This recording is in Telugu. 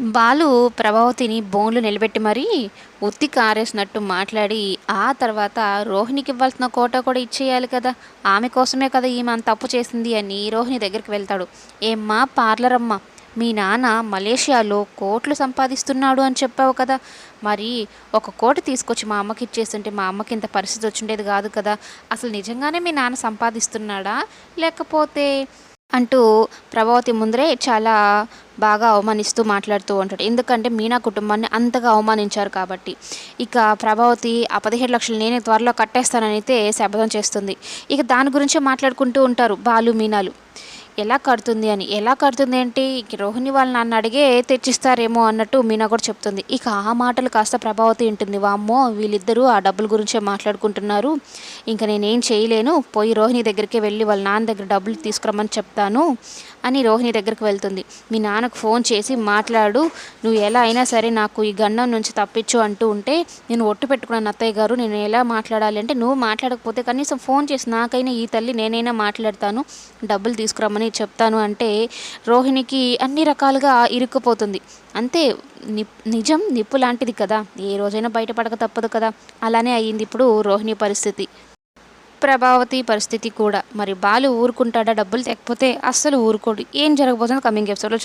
బాలు ప్రభావతిని బోన్లు నిలబెట్టి మరీ ఉత్తి కారేసినట్టు మాట్లాడి ఆ తర్వాత రోహిణికి ఇవ్వాల్సిన కోట కూడా ఇచ్చేయాలి కదా. ఆమె కోసమే కదా ఈమె అంత తప్పు చేసింది అని రోహిణి దగ్గరికి వెళ్తాడు. ఏమ్మా పార్లర్ అమ్మ మీ నాన్న మలేషియాలో కోట్లు సంపాదిస్తున్నాడు అని చెప్పావు కదా. మరి ఒక కోటి తీసుకొచ్చి మా అమ్మకి ఇచ్చేస్తుంటే మా అమ్మకి ఇంత పరిస్థితి వచ్చిండేది కాదు కదా. అసలు నిజంగానే మీ నాన్న సంపాదిస్తున్నాడా లేకపోతే? అంటూ ప్రభావతి ముందరే చాలా బాగా అవమానిస్తూ మాట్లాడుతూ ఉంటాడు. ఎందుకంటే మీనా కుటుంబాన్ని అంతగా అవమానించారు కాబట్టి. ఇక ప్రభావతి ఆ పదిహేడు లక్షలు నేనే త్వరలో కట్టేస్తానని అయితే శపథం చేస్తుంది. ఇక దాని గురించే మాట్లాడుకుంటూ ఉంటారు బాలు మీనాలు. ఎలా కడుతుంది అని ఎలా కడుతుంది ఏంటి? రోహిణి వాళ్ళ నాన్న అడిగే తెచ్చిస్తారేమో అన్నట్టు మీనా కూడా చెప్తుంది. ఇక ఆ మాటలు కాస్త ప్రభావతి ఉంటుంది వామ్మో వీళ్ళిద్దరూ ఆ డబ్బుల గురించే మాట్లాడుకుంటున్నారు. ఇంకా నేనేం చేయలేను. పోయి రోహిణి దగ్గరికి వెళ్ళి వాళ్ళ నాన్న దగ్గర డబ్బులు తీసుకురమ్మని చెప్తాను అని రోహిణి దగ్గరికి వెళ్తుంది. మీ నాన్నకు ఫోన్ చేసి మాట్లాడు. నువ్వు ఎలా అయినా సరే నాకు ఈ గండం నుంచి తప్పించు అంటూ ఉంటే నేను ఒట్టు పెట్టుకున్నాను అత్తయ్య గారు. నేను ఎలా మాట్లాడాలి అంటే నువ్వు మాట్లాడకపోతే కనీసం ఫోన్ చేసి నాకైనా ఈ తల్లి నేనైనా మాట్లాడతాను. డబ్బులు తీసుకురమ్మని చెప్తాను అంటే రోహిణికి అన్ని రకాలుగా ఇరుక్కుపోతుంది. అంతే నిజం నిప్పు లాంటిది కదా. ఏ రోజైనా బయటపడక తప్పదు కదా. అలానే అయ్యింది ఇప్పుడు రోహిణి పరిస్థితి. ప్రభావతి పరిస్థితి కూడా. మరి బాలు ఊరుకుంటాడా డబ్బులు తెకపోతే అస్సలు ఊరుకోడు. ఏం జరగబోతుందో కమింగ్ ఎపిసోడ్లో